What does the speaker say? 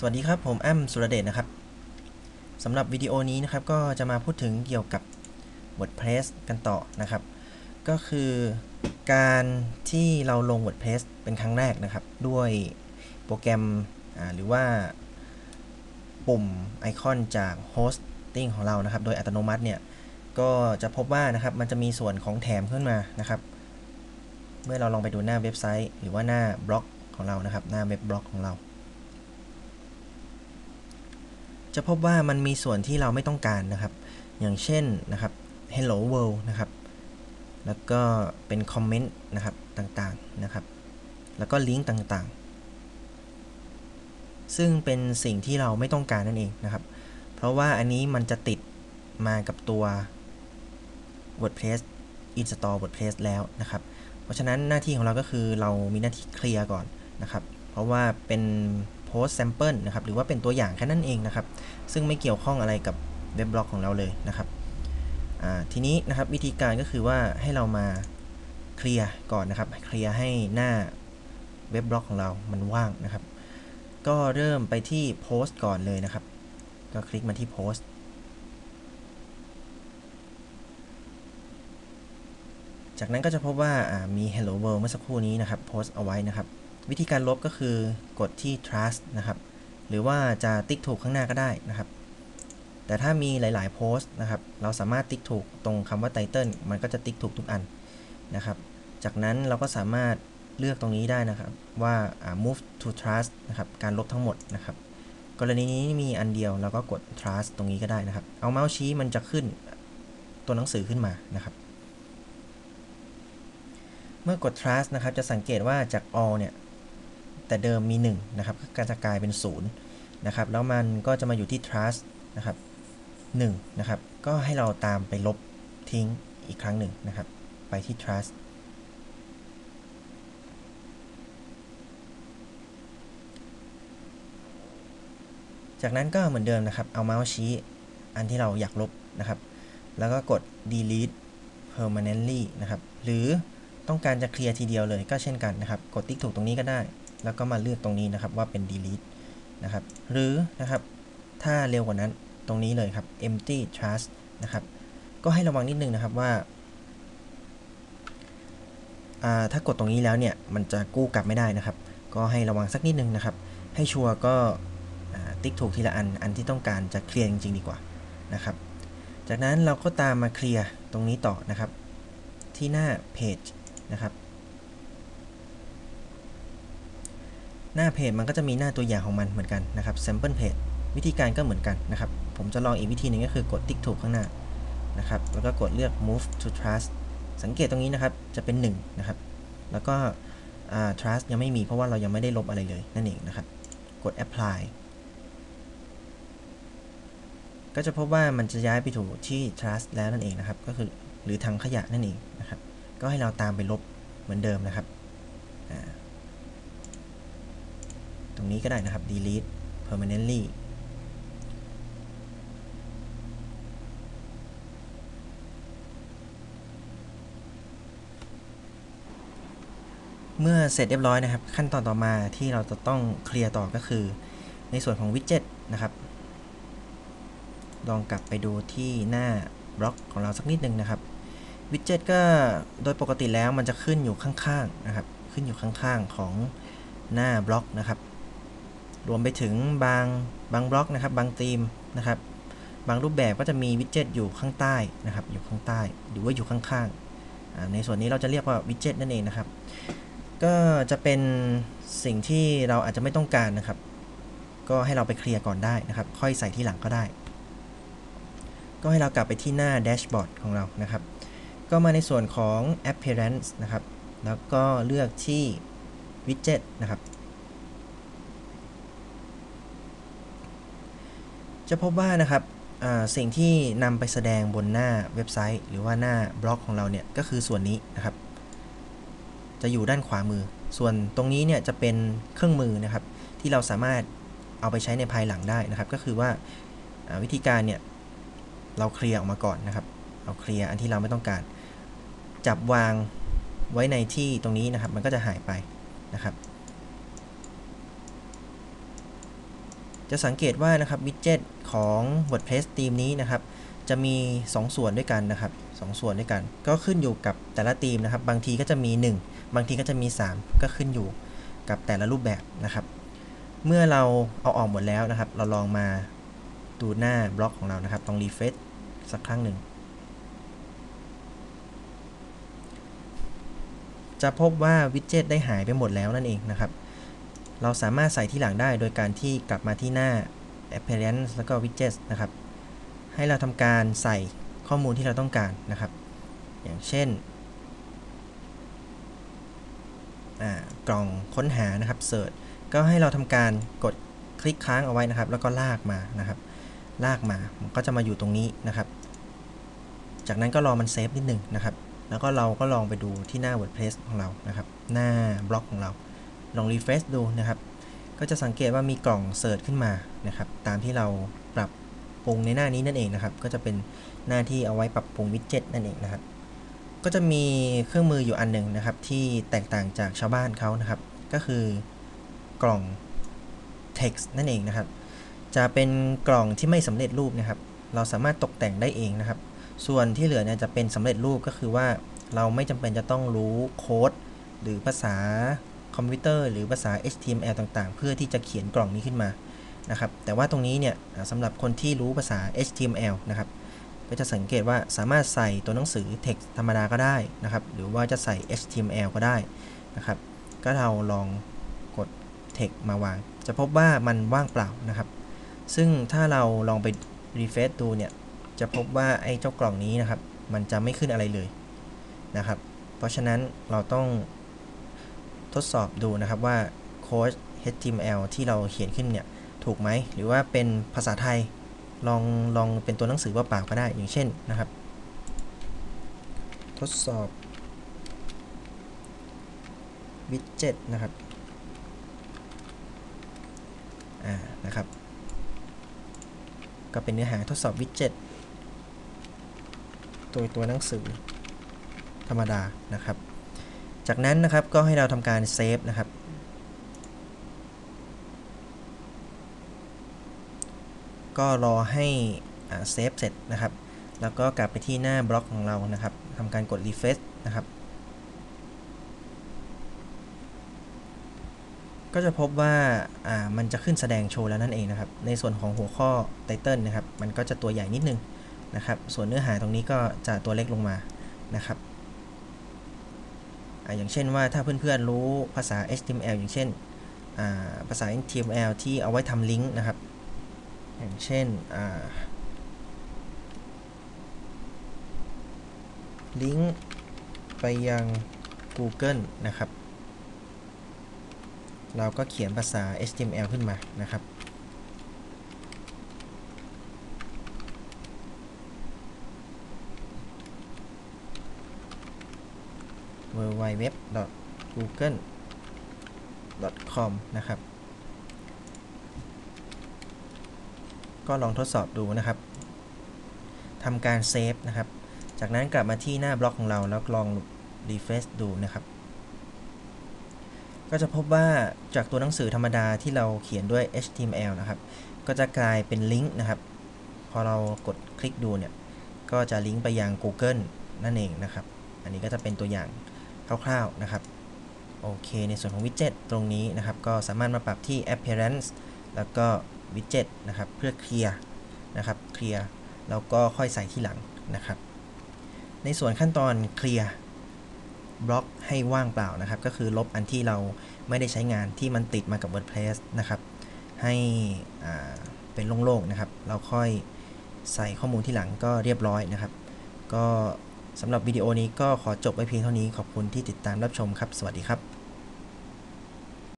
สวัสดีครับ ผมแอมสุรเดชนะครับสำหรับวิดีโอนี้นะครับก็จะมาพูดถึงเกี่ยวกับ WordPress กันต่อนะครับ ก็คือการที่เราลง WordPress เป็นครั้งแรกนะครับ ด้วยโปรแกรมหรือว่าปุ่มไอคอนจาก Hosting ของเรานะครับ โดยอัตโนมัติเนี่ย ก็จะพบว่านะครับมันจะมีส่วนของแถมขึ้นมานะครับ เมื่อเราลองไปดูหน้าเว็บไซต์ หรือว่าหน้าบล็อกของเรานะครับ หน้าเว็บบล็อกของเรา จะพบว่ามันมีส่วนที่เราไม่ต้องการนะครับ อย่างเช่นนะครับ hello world นะครับ แล้วก็เป็นคอมเมนต์นะครับต่างๆนะครับ แล้วก็ลิงก์ต่างๆ ซึ่งเป็นสิ่งที่เราไม่ต้องการนั่นเองนะครับ เพราะว่าอันนี้มันจะติดมากับตัว WordPress install WordPress แล้วนะครับ เพราะฉะนั้นหน้าที่ของเราก็คือเรามีหน้าที่เคลียร์ก่อนนะครับ เพราะว่าเป็น post sample นะครับหรือว่าเป็นตัวอย่างแค่นั้นเองนะครับ ซึ่งไม่เกี่ยวข้องอะไรกับเว็บบล็อกของเราเลยนะครับทีนี้นะครับวิธีการก็คือว่าให้เรามาเคลียร์ก่อนนะครับเคลียร์ให้หน้าเว็บบล็อกของเรามันว่างนะครับ ก็เริ่มไปที่โพสต์ก่อนเลยนะครับ ก็คลิกมาที่โพสต์จากนั้นก็จะพบว่ามี hello world เมื่อสักครู่นี้นะครับโพสต์เอาไว้นะครับ วิธีการลบก็คือกดที่ trust นะครับ หรือว่าจะติ๊กถูกข้างหน้าก็ได้นะครับ แต่ถ้ามีหลาย ๆ โพสต์นะครับ เราสามารถติ๊กถูกตรงคำว่า title มันก็จะติ๊กถูกทุกอันนะครับ จากนั้นเราก็สามารถเลือกตรงนี้ได้นะครับว่า move to trust นะครับ การลบทั้งหมดนะครับ กรณีนี้มีอันเดียวเราก็กด trust ตรงนี้ก็ได้นะครับ เอาเมาส์ชี้มันจะขึ้นตัวหนังสือขึ้นมานะครับ เมื่อกด trust นะครับ จะสังเกตว่าจาก all เนี่ย แต่เดิมมี1นะครับก็จะกลายเป็น0นะครับแล้วมันก็จะมาอยู่ที่ trust นะครับ1นะครับก็ให้เราตามไปลบทิ้งอีกครั้งหนึ่งนะครับไปที่ trust จากนั้นก็เหมือนเดิมนะครับ เอาเมาส์ชี้อันที่เราอยากลบนะครับ แล้วก็กด delete permanently นะครับ หรือต้องการจะเคลียร์ทีเดียวเลยก็เช่นกันนะครับ กดติ๊กถูกตรงนี้ก็ได้ แล้วก็มาเลือกตรงนี้นะครับว่าเป็น delete นะครับ หรือนะครับ ถ้าเร็วกว่านั้นตรงนี้เลยครับ empty trash นะครับ ก็ให้ระวังนิดนึงนะครับว่า ถ้ากดตรงนี้แล้วเนี่ย มันจะกู้กลับไม่ได้นะครับ ก็ให้ระวังสักนิดนึงนะครับ ให้ชัวร์ก็ติ๊กถูกทีละอัน อันที่ต้องการจะเคลียร์จริงๆดีกว่านะครับ จากนั้นเราก็ตามมาเคลียร์ตรงนี้ต่อนะครับ ที่หน้าเพจนะครับ หน้าเพจมันก็จะมีหน้าตัวอย่างของมันเหมือนกันนะครับ sample page วิธีการก็เหมือนกันนะครับ ผมจะลองอีกวิธีหนึ่งก็คือกดติ๊กถูกข้างหน้านะครับ แล้วก็กดเลือก move to trust สังเกตตรงนี้นะครับ จะเป็น1นะครับ แล้วก็ trust ยังไม่มีเพราะว่าเรายังไม่ได้ลบอะไรเลยนั่นเองนะครับ กด apply ก็จะพบว่ามันจะย้ายไปถูกที่ trust แล้วนั่นเองนะครับ ก็คือหรือทางขยะนั่นเองนะครับ ก็ให้เราตามไปลบเหมือนเดิมนะครับ ตรงนี้ก็ได้นะครับ delete permanently เมื่อเสร็จเรียบร้อยนะครับ ขั้นตอนต่อมาที่เราจะต้องเคลียร์ต่อก็คือ ในส่วนของวิดเจ็ตนะครับ ลองกลับไปดูที่หน้าบล็อกของเราสักนิดนึงนะครับวิดเจ็ตก็โดยปกติแล้วมันจะขึ้นอยู่ข้างๆนะครับ ขึ้นอยู่ข้างๆของหน้าบล็อกนะครับ รวมไปถึงบางบางบล็อกนะครับ บางธีมนะครับ บางรูปแบบก็จะมีวิดเจ็ตอยู่ข้างใต้นะครับ อยู่ข้างใต้ หรือว่าอยู่ข้างๆ ในส่วนนี้เราจะเรียกว่าวิดเจ็ตนั่นเองนะครับ ก็จะเป็นสิ่งที่เราอาจจะไม่ต้องการนะครับ ก็ให้เราไปเคลียร์ก่อนได้นะครับ ค่อยใส่ที่หลังก็ได้ ก็ให้เรากลับไปที่หน้าแดชบอร์ดของเรานะครับ ก็มาในส่วนของ appearance นะครับ แล้วก็เลือกที่ widget นะครับ จะพบว่านะครับสิ่งที่นำไปแสดงบนหน้าเว็บไซต์ หรือว่าหน้าบล็อกของเราเนี่ยก็คือส่วนนี้นะครับ จะอยู่ด้านขวามือ ส่วนตรงนี้เนี่ยจะเป็นเครื่องมือนะครับ ที่เราสามารถเอาไปใช้ในภายหลังได้นะครับ ก็คือว่าวิธีการเนี่ยเราเคลียร์ออกมาก่อนนะครับเราเคลียร์อันที่เราไม่ต้องการ จับวางไว้ในที่ตรงนี้นะครับ มันก็จะหายไปนะครับ จะสังเกตว่านะครับวิดเจ็ตของ WordPress ธีมนี้นะครับ จะมี 2 ส่วนด้วยกันนะครับ2ส่วนด้วยกัน ก็ขึ้นอยู่กับแต่ละธีมนะครับ บางทีก็จะมี 1 บางทีก็จะมี 3 ก็ขึ้นอยู่กับแต่ละรูปแบบนะครับ เมื่อเราเอาออกหมดแล้วนะครับ เราลองมาดูหน้าบล็อกของเรานะครับต้องรีเฟซสักครั้งหนึ่ง จะพบว่าวิดเจ็ตได้หายไปหมดแล้วนั่นเองนะครับ เราสามารถใส่ที่หลังได้โดยการที่กลับมาที่หน้า appearance แล้วก็ widgets นะครับ ให้เราทำการใส่ข้อมูลที่เราต้องการนะครับ อย่างเช่นกล่องค้นหานะครับ search ก็ให้เราทำการกดคลิกค้างเอาไว้นะครับ แล้วก็ลากมานะครับ ลากมามันก็จะมาอยู่ตรงนี้นะครับ จากนั้นก็รอมันเซฟนิดหนึ่งนะครับ แล้วก็เราก็ลองไปดูที่หน้า WordPress ของเรานะครับ หน้าบล็อกของเรา ลองรีเฟรชดูนะครับ ก็จะสังเกตว่ามีกล่องเสิร์ชขึ้นมานะครับ ตามที่เราปรับปรุงในหน้านี้นั่นเองนะครับ ก็จะเป็นหน้าที่เอาไว้ปรับปรุงวิดเจ็ตนั่นเองนะครับ ก็จะมีเครื่องมืออยู่อันหนึ่งนะครับ ที่แตกต่างจากชาวบ้านเขานะครับ ก็คือกล่อง text นั่นเองนะครับ จะเป็นกล่องที่ไม่สำเร็จรูปนะครับ เราสามารถตกแต่งได้เองนะครับ ส่วนที่เหลือเนี่ยจะเป็นสำเร็จรูปก็คือว่าเราไม่จำเป็นจะต้องรู้โค้ดหรือภาษา คอมพิวเตอร์หรือภาษา HTML ต่างๆ เพื่อที่จะเขียนกล่องนี้ขึ้นมานะครับแต่ว่าตรงนี้เนี่ยสำหรับคนที่รู้ภาษา HTML นะครับก็จะสังเกตว่าสามารถใส่ตัวหนังสือ text ธรรมดาก็ได้นะครับ หรือว่าจะใส่ HTML ก็ได้นะครับ ก็เราลองกด text มาวาง จะพบว่ามันว่างเปล่านะครับ ซึ่งถ้าเราลองไป refresh ดูเนี่ย จะพบว่าไอ้เจ้ากล่องนี้นะครับ มันจะไม่ขึ้นอะไรเลยนะครับ เพราะฉะนั้นเราต้อง ทดสอบดูนะครับว่าโค้ด HTML ที่เราเขียนขึ้นเนี่ยถูกไหม หรือว่าเป็นภาษาไทยลองลองเป็นตัวหนังสือเปล่าๆก็ได้อย่างเช่นนะครับ ทดสอบวิดเจ็ตนะครับอ่านะครับ ก็เป็นเนื้อหาทดสอบวิดเจ็ตตัวตัวหนังสือธรรมดานะครับ จากนั้นนะครับก็ให้เราทำการเซฟนะครับก็รอให้เซฟเสร็จนะครับ แล้วก็กลับไปที่หน้าบล็อกของเรานะครับทำการกด refresh นะครับ ก็จะพบว่ามันจะขึ้นแสดงโชว์แล้วนั่นเองนะครับ ในส่วนของหัวข้อไตเติลนะครับ มันก็จะตัวใหญ่นิดนึงนะครับ ส่วนเนื้อหาตรงนี้ก็จะตัวเล็กลงมานะครับ อย่างเช่นว่าถ้าเพื่อนๆรู้ภาษา HTML อย่างเช่นภาษา HTML ที่เอาไว้ทำลิงก์นะครับ อย่างเช่นลิงก์ไปยัง Google นะครับ เราก็เขียนภาษา HTML ขึ้นมานะครับ w w w google com นะครับ ก็ลองทดสอบดูนะครับทำการเซฟนะครับ จากนั้นกลับมาที่หน้าบล็อกของเราแล้วลอง refresh ดูนะครับ ก็จะพบว่าจากตัวหนังสือธรรมดาที่เราเขียนด้วย HTML นะครับ ก็จะกลายเป็นลิงก์นะครับ พอเรากดคลิกดูเนี่ย ก็จะลิงก์ไปยัง Google นั่นเองนะครับ อันนี้ก็จะเป็นตัวอย่าง คร่าวๆนะครับโอเค ในส่วนของวิดเจ็ตตรงนี้นะครับ ก็สามารถมาปรับที่ appearance แล้วก็วิดเจ็ตนะครับเพื่อเคลียร์นะครับเคลียร์แล้วก็ค่อยใส่ที่หลังนะครับ ในส่วนขั้นตอนเคลียร์บล็อกให้ว่างเปล่านะครับ ก็คือลบอันที่เราไม่ได้ใช้งานที่มันติดมากับ WordPress นะครับ ให้เป็นโล่งๆนะครับ เราค่อยใส่ข้อมูลที่หลังก็เรียบร้อยนะครับ ก็ สำหรับวิดีโอนี้ก็ขอจบไว้เพียงเท่านี้ขอบคุณที่ติดตามรับชมครับ สวัสดีครับ